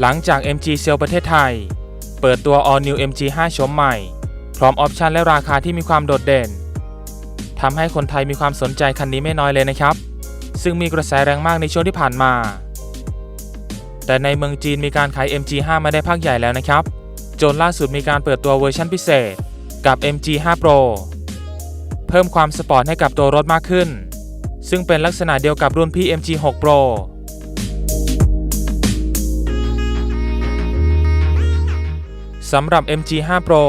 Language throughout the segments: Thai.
หลังจาก MG s a l ประเทศไทย เปิดตัว All New MG 5 ชมใหม่ พร้อมออปชันและราคาที่มีความโดดเด่นทำให้คนไทยมีความสนใจคันนี้ไม่น้อยเลยนะครับ ซึ่งมีกระแสแรงมากในช่วงที่ผ่านมา แต่ในเมืองจีนมีการขาย MG5 มาได้พักใหญ่แล้วนะครับ จนล่าสุดมีการเปิดตัวเวอร์ชันพิเศษกับ MG5 Pro เพิ่มความสปอร์ตให้กับตัวรถมากขึ้น ซึ่งเป็นลักษณะเดียวกับรุ่นพี่ MG6 Pro สำหรับ MG5 Pro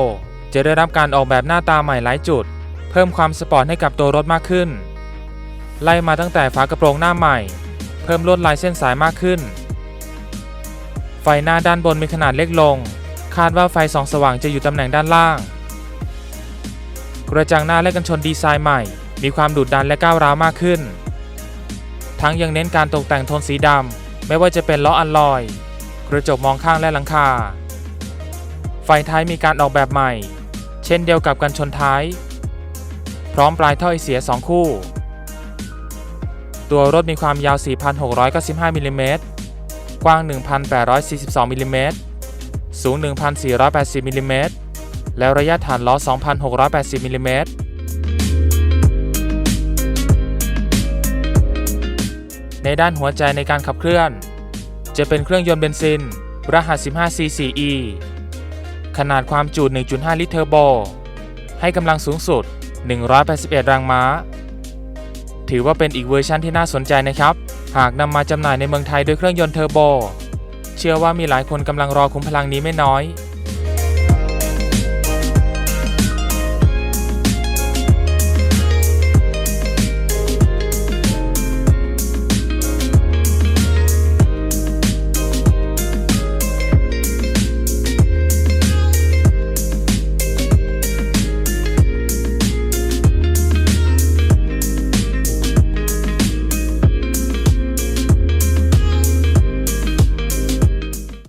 จะได้รับการออกแบบหน้าตาใหม่หลายจุด เพิ่มความสปอร์ตให้กับตัวรถมากขึ้น ไล่มาตั้งแต่ฝากระโปรงหน้าใหม่ เพิ่มลวดลายเส้นสายมากขึ้น ไฟหน้าด้านบนมีขนาดเล็กลง คาดว่าไฟส่องสว่างจะอยู่ตำแหน่งด้านล่าง กระจังหน้าและกันชนดีไซน์ใหม่ มีความดุดันและก้าวร้าวมากขึ้น ทั้งยังเน้นการตกแต่งโทนสีดำไม่ว่าจะเป็นล้ออัลลอย กระจกมองข้างและหลังคา ไฟท้ายมีการออกแบบใหม่ เช่นเดียวกับกันชนท้าย พร้อมปลายท่อไอเสีย 2 คู่ ตัวรถมีความยาว 4,695มิลลิเมตรกว้าง 1,842มิลลิเมตรสูง 1,480มิลลิเมตรแล้วระยะฐานล้อ 2,680มิลลิเมตรในด้านหัวใจในการขับเคลื่อน จะเป็นเครื่องยนต์เบนซิน รหัส 15cce ขนาดความจุ 1.5 ลิตรเทอร์โบ ให้กำลังสูงสุด 181 แรงม้า ถือว่าเป็นอีกเวอร์ชันที่น่าสนใจนะครับ หากนำมาจำหน่ายในเมืองไทยด้วยเครื่องยนต์เทอร์โบ เชื่อว่ามีหลายคนกำลังรอคุ้มพลังนี้ไม่น้อย